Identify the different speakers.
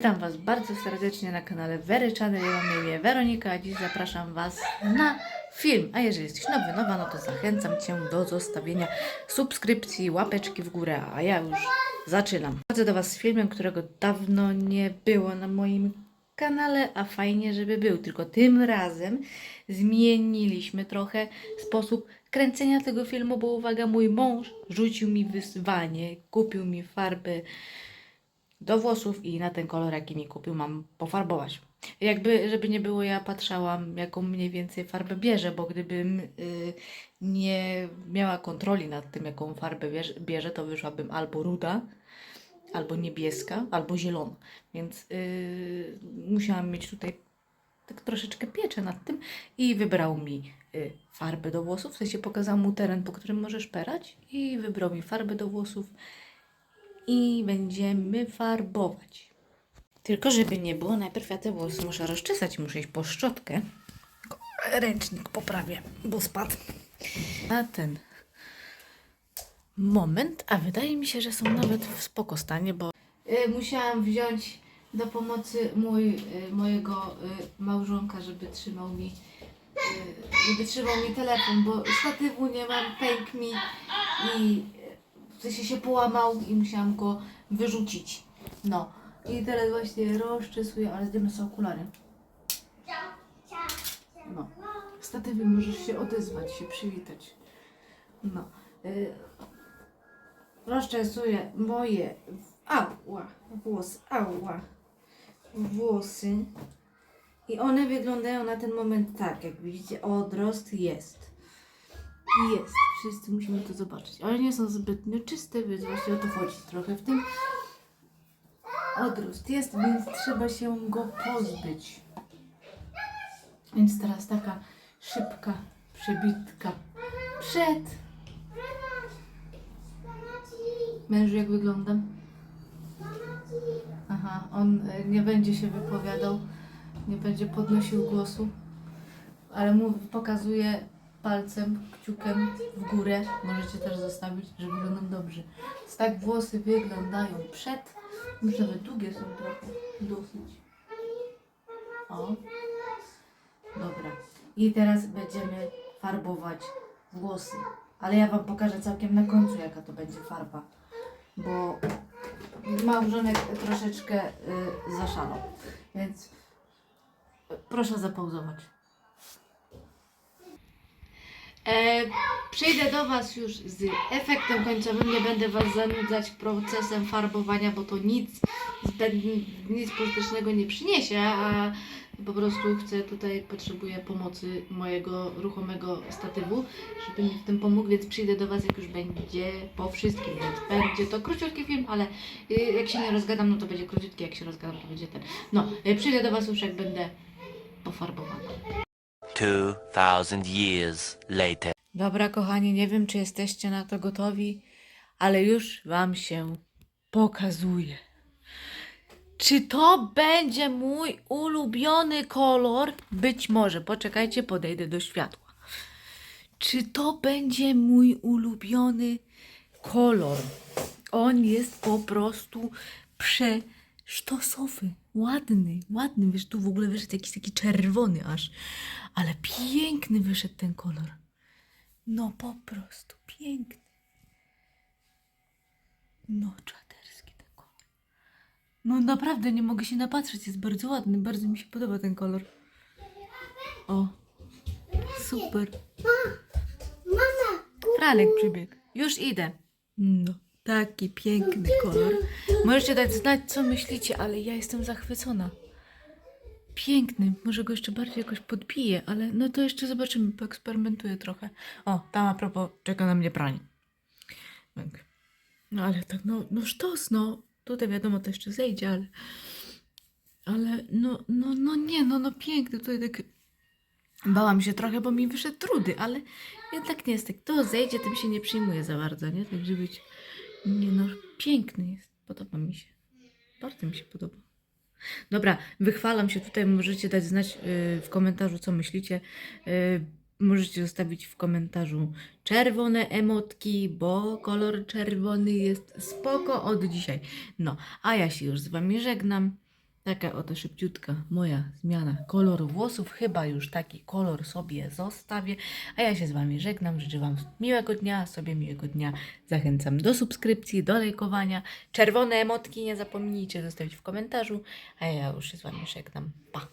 Speaker 1: Witam Was bardzo serdecznie na kanale Wery Channel. Ja mam imię Weronika, a dziś zapraszam Was na film. A jeżeli jesteś nowy, nowa, no to zachęcam Cię do zostawienia subskrypcji, łapeczki w górę, a ja już zaczynam. Chodzę do Was z filmem, którego dawno nie było na moim kanale, a fajnie, żeby był. Tylko tym razem zmieniliśmy trochę sposób kręcenia tego filmu, bo uwaga, mój mąż rzucił mi wyzwanie, kupił mi farby do włosów i na ten kolor, jaki mi kupił, mam pofarbować. Jakby, żeby nie było, ja patrzałam, jaką mniej więcej farbę bierze, bo gdybym y, nie miała kontroli nad tym, jaką farbę bierze, to wyszłabym albo ruda, albo niebieska, albo zielona. Więc y, musiałam mieć tutaj tak troszeczkę pieczę nad tym i wybrał mi y, farbę do włosów, w sensie pokazał mu teren, po którym możesz perać i wybrał mi farbę do włosów i będziemy farbować. Tylko żeby nie było, najpierw ja te włosy muszę rozczesać, muszę iść po szczotkę. Ręcznik poprawię, bo spadł. Na ten moment, a wydaje mi się, że są nawet w spoko stanie, bo y, musiałam wziąć do pomocy mój, y, mojego y, małżonka, żeby trzymał mi żeby trzymał mi telefon, bo statywu nie mam, pękł mi i w sensie się połamał i musiałam go wyrzucić. No. I teraz właśnie rozczesuję, ale zdejmę sobie okulary. No. Statywy możesz się odezwać, się przywitać. No. Y, rozczesuję moje ała, włosy, ała, włosy. I one wyglądają na ten moment tak, jak widzicie, odrost jest. Jest. Wszyscy musimy to zobaczyć. Ale nie są zbytnio czyste, więc właśnie o to chodzi trochę w tym. Odrost jest, więc trzeba się go pozbyć. Więc teraz taka szybka przebitka przed. Mężu, jak wyglądam? Aha, on e, nie będzie się wypowiadał, nie będzie podnosił głosu, ale mu pokazuje palcem, kciukiem w górę. Możecie też zostawić, że wyglądam dobrze. Więc tak włosy wyglądają przed. Może nawet długie są trochę. Dosyć. O. Dobra. I teraz będziemy farbować włosy. Ale ja Wam pokażę całkiem na końcu, jaka to będzie farba. Bo małżonek troszeczkę y, zaszalał. Więc y, proszę zapauzować. E, przyjdę do Was już z efektem końcowym. Nie będę Was zanudzać procesem farbowania, bo to nic, nic pożytecznego nie przyniesie, a po prostu chcę tutaj, potrzebuję pomocy mojego ruchomego statywu, żeby mi w tym pomógł, więc przyjdę do Was, jak już będzie po wszystkim, więc będzie to króciutki film, ale y, jak się nie rozgadam, no to będzie króciutki, jak się rozgadam, to będzie ten. No, y, przyjdę do Was już, jak będę pofarbowana.
Speaker 2: 2000 years later.
Speaker 1: Dobra, kochani, nie wiem, czy jesteście na to gotowi, ale już Wam się pokazuje. Czy to będzie mój ulubiony kolor? Być może. Poczekajcie, podejdę do światła. Czy to będzie mój ulubiony kolor? On jest po prostu przesztosowy. Ładny, ładny. Wiesz, tu w ogóle wyszedł jakiś taki czerwony aż. Ale piękny wyszedł ten kolor. No po prostu piękny. No czaderski ten kolor. No naprawdę nie mogę się napatrzeć, jest bardzo ładny, bardzo mi się podoba ten kolor. O, super. Fralek przybiegł. Już idę. No, taki piękny kolor. Możecie dać znać, co myślicie, ale ja jestem zachwycona. Piękny. Może go jeszcze bardziej jakoś podbiję, ale no to jeszcze zobaczymy, poeksperymentuję trochę. O, tam a propos, czeka na mnie pranie. No ale tak, no, no sztos, no. Tutaj wiadomo, to jeszcze zejdzie, ale... Ale no, no, no nie, no, no piękny. Tutaj tak... Bałam się trochę, bo mi wyszedł trudy, ale jednak nie jest tak. To zejdzie, tym się nie przyjmuje za bardzo, nie? Tak, żeby być... Nie no, piękny jest. Podoba mi się. Bardzo mi się podoba. Dobra, wychwalam się tutaj. Możecie dać znać y, w komentarzu, co myślicie. Y, możecie zostawić w komentarzu czerwone emotki, bo kolor czerwony jest spoko od dzisiaj. No, a ja się już z Wami żegnam. Taka oto szybciutka moja zmiana koloru włosów. Chyba już taki kolor sobie zostawię. A ja się z Wami żegnam. Życzę Wam miłego dnia, sobie miłego dnia. Zachęcam do subskrypcji, do lajkowania. Czerwone emotki nie zapomnijcie zostawić w komentarzu. A ja już się z Wami żegnam. Pa!